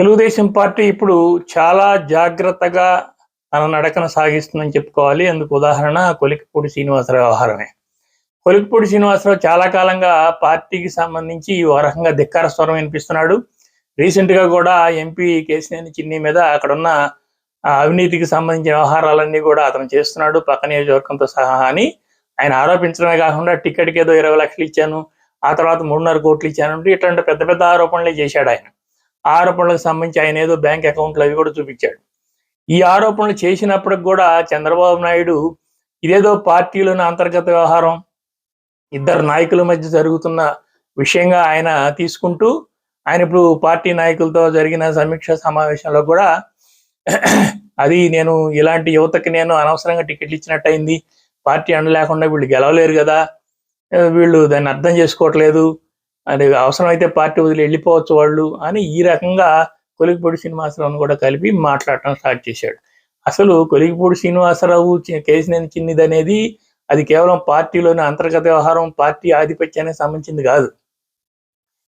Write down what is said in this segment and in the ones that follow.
Telugu Desam party ఇప్పుడు చాలా జాగ్రత్తగా తన నడకన సాగిస్తుందని చెప్పుకోవాలి. అందుకు ఉదాహరణ కొలికపూడి శ్రీనివాసరావు వ్యవహారమే. కొలికపూడి శ్రీనివాసరావు చాలా కాలంగా పార్టీకి సంబంధించి ఓ రకంగా ధిక్కార స్వరం వినిపిస్తున్నాడు. రీసెంట్గా కూడా ఎంపీ కేసినేని చిన్ని మీద అక్కడున్న అవినీతికి సంబంధించిన వ్యవహారాలన్నీ కూడా అతను చేస్తున్నాడు. పక్క నియోజకవర్గంతో సహా అని ఆయన ఆరోపించడమే కాకుండా టికెట్కి ఏదో ఇరవై లక్షలు ఇచ్చాను ఆ తర్వాత మూడున్నర కోట్లు ఇచ్చాను ఇట్లాంటి పెద్ద పెద్ద ఆరోపణలే చేశాడు ఆయన. ఆరోపణలకు సంబంధించి ఆయన ఏదో బ్యాంక్ అకౌంట్లు అవి కూడా చూపించాడు. ఈ ఆరోపణలు చేసినప్పటికి కూడా చంద్రబాబు నాయుడు ఇదేదో పార్టీలోని అంతర్గత వ్యవహారం ఇద్దరు నాయకుల మధ్య జరుగుతున్న విషయంగా ఆయన తీసుకుంటూ ఆయన ఇప్పుడు పార్టీ నాయకులతో జరిగిన సమీక్ష సమావేశంలో కూడా అది నేను ఇలాంటి యువతకి నేను అనవసరంగా టికెట్లు ఇచ్చినట్టయింది పార్టీ అండ లేకుండా వీళ్ళు గెలవలేరు కదా వీళ్ళు దాన్ని అర్థం చేసుకోవట్లేదు అది అవసరమైతే పార్టీ వదిలి వెళ్ళిపోవచ్చు వాళ్ళు అని ఈ రకంగా కొలిగిపూడి శ్రీనివాసరావును కూడా కలిపి మాట్లాడటం స్టార్ట్ చేశాడు. అసలు కొలిగిపూడి శ్రీనివాసరావు కేసినేని చిన్నిది అనేది అది కేవలం పార్టీలోని అంతర్గత వ్యవహారం పార్టీ ఆధిపత్యానికి సంబంధించింది కాదు.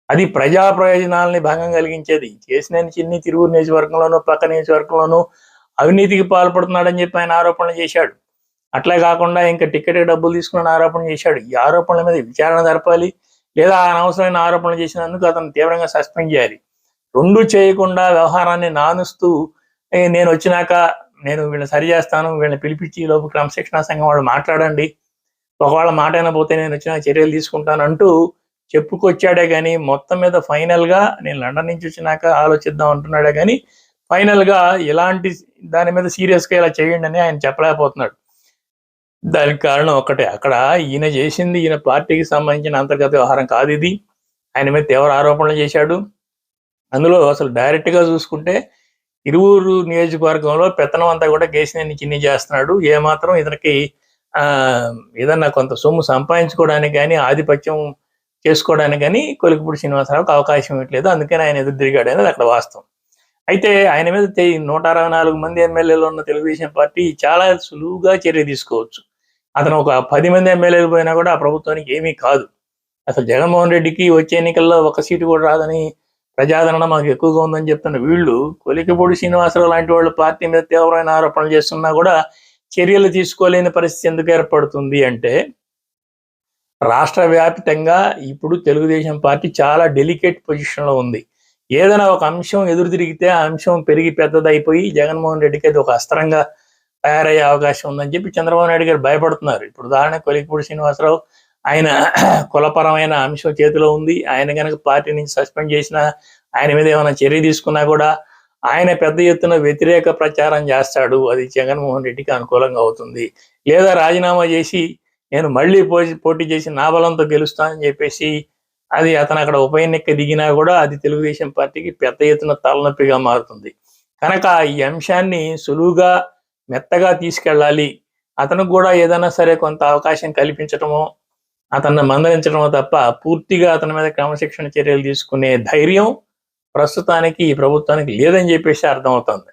అది ప్రజా ప్రయోజనాలని భంగం కలిగించేది. కేసినేని చిన్ని తిరువురు నియోజకవర్గంలోనూ పక్క నియోజకవర్గంలోనూ అవినీతికి పాల్పడుతున్నాడని చెప్పి ఆయన ఆరోపణలు చేశాడు. అట్లే కాకుండా ఇంకా టికెట్ డబ్బులు తీసుకున్న ఆరోపణ చేశాడు. ఈ ఆరోపణల మీద విచారణ జరపాలి. లేదా అనవసరమైన ఆరోపణలు చేసినందుకు అతను తీవ్రంగా సస్పెండ్ చేయాలి. రెండు చేయకుండా వ్యవహారాన్ని నానుస్తూ నేను వచ్చినాక నేను వీళ్ళని సరి చేస్తాను వీళ్ళని పిలిపించి లోపు క్రమశిక్షణా సంఘం వాళ్ళు మాట్లాడండి. ఒకవేళ మాట అయినపోతే నేను వచ్చిన చర్యలు తీసుకుంటాను అంటూ చెప్పుకొచ్చాడే కానీ మొత్తం మీద ఫైనల్గా నేను లండన్ నుంచి వచ్చినాక ఆలోచిద్దాం అంటున్నాడే కానీ ఫైనల్గా ఎలాంటి దాని మీద సీరియస్గా ఇలా చేయండి అని ఆయన చెప్పలేకపోతున్నాడు. దానికి కారణం ఒకటే. అక్కడ ఈయన చేసింది ఈయన పార్టీకి సంబంధించిన అంతర్గత వ్యవహారం కాదు ఇది. ఆయన మీద తీవ్ర ఆరోపణలు చేశాడు. అందులో అసలు డైరెక్ట్గా చూసుకుంటే ఇరువురు నియోజకవర్గంలో పెత్తనం అంతా కూడా గేసిన చిన్ని చేస్తున్నాడు. ఏమాత్రం ఇతనికి ఆ ఏదన్నా కొంత సొమ్ము సంపాదించుకోవడానికి కానీ ఆధిపత్యం చేసుకోవడానికి కానీ కొలికిపూడి శ్రీనివాసరావుకి అవకాశం ఇవ్వట్లేదు. అందుకని ఆయన ఎదురు తిరిగాడు అనేది అక్కడ వాస్తవం. అయితే ఆయన మీద నూట అరవై నాలుగు మంది ఎమ్మెల్యేలు ఉన్న తెలుగుదేశం పార్టీ చాలా సులువుగా చర్య తీసుకోవచ్చు. అతను ఒక పది మంది ఎమ్మెల్యేలు పోయినా కూడా ఆ ప్రభుత్వానికి ఏమీ కాదు. అసలు జగన్మోహన్ రెడ్డికి వచ్చే ఎన్నికల్లో ఒక సీటు కూడా రాదని ప్రజాదరణ మాకు ఎక్కువగా ఉందని చెప్తున్న వీళ్ళు కొలికపూడి శ్రీనివాసరావు లాంటి వాళ్ళు పార్టీ మీద తీవ్రమైన ఆరోపణలు చేస్తున్నా కూడా చర్యలు తీసుకోలేని పరిస్థితి ఎందుకు ఏర్పడుతుంది అంటే రాష్ట్ర వ్యాప్తంగా ఇప్పుడు తెలుగుదేశం పార్టీ చాలా డెలికేట్ పొజిషన్లో ఉంది. ఏదైనా ఒక అంశం ఎదురు తిరిగితే ఆ అంశం పెరిగి పెద్దదైపోయి జగన్మోహన్ రెడ్డికి అది ఒక అస్త్రంగా తయారయ్యే అవకాశం ఉందని చెప్పి చంద్రబాబు నాయుడు గారు భయపడుతున్నారు. ఇప్పుడు ఉదాహరణకు కొలికిపూడి శ్రీనివాసరావు ఆయన కులపరమైన అంశం చేతిలో ఉంది. ఆయన కనుక పార్టీ నుంచి సస్పెండ్ చేసినా ఆయన మీద ఏమైనా చర్య తీసుకున్నా కూడా ఆయన పెద్ద ఎత్తున వ్యతిరేక ప్రచారం చేస్తాడు. అది జగన్మోహన్ రెడ్డికి అనుకూలంగా అవుతుంది. లేదా రాజీనామా చేసి నేను మళ్ళీ పోటీ పోటీ చేసి నా బలంతో గెలుస్తానని చెప్పేసి అది అతను అక్కడ ఉప ఎన్నిక దిగినా కూడా అది తెలుగుదేశం పార్టీకి పెద్ద ఎత్తున తలనొప్పిగా మారుతుంది. కనుక ఈ అంశాన్ని సులువుగా మెత్తగా తీసుకెళ్ళాలి. అతనికి కూడా ఏదైనా సరే కొంత అవకాశం కల్పించటమో అతన్ని మందలించడమో తప్ప పూర్తిగా అతని మీద క్రమశిక్షణ చర్యలు తీసుకునే ధైర్యం ప్రస్తుతానికి ఈ ప్రభుత్వానికి లేదని చెప్పేసి అర్థమవుతుంది.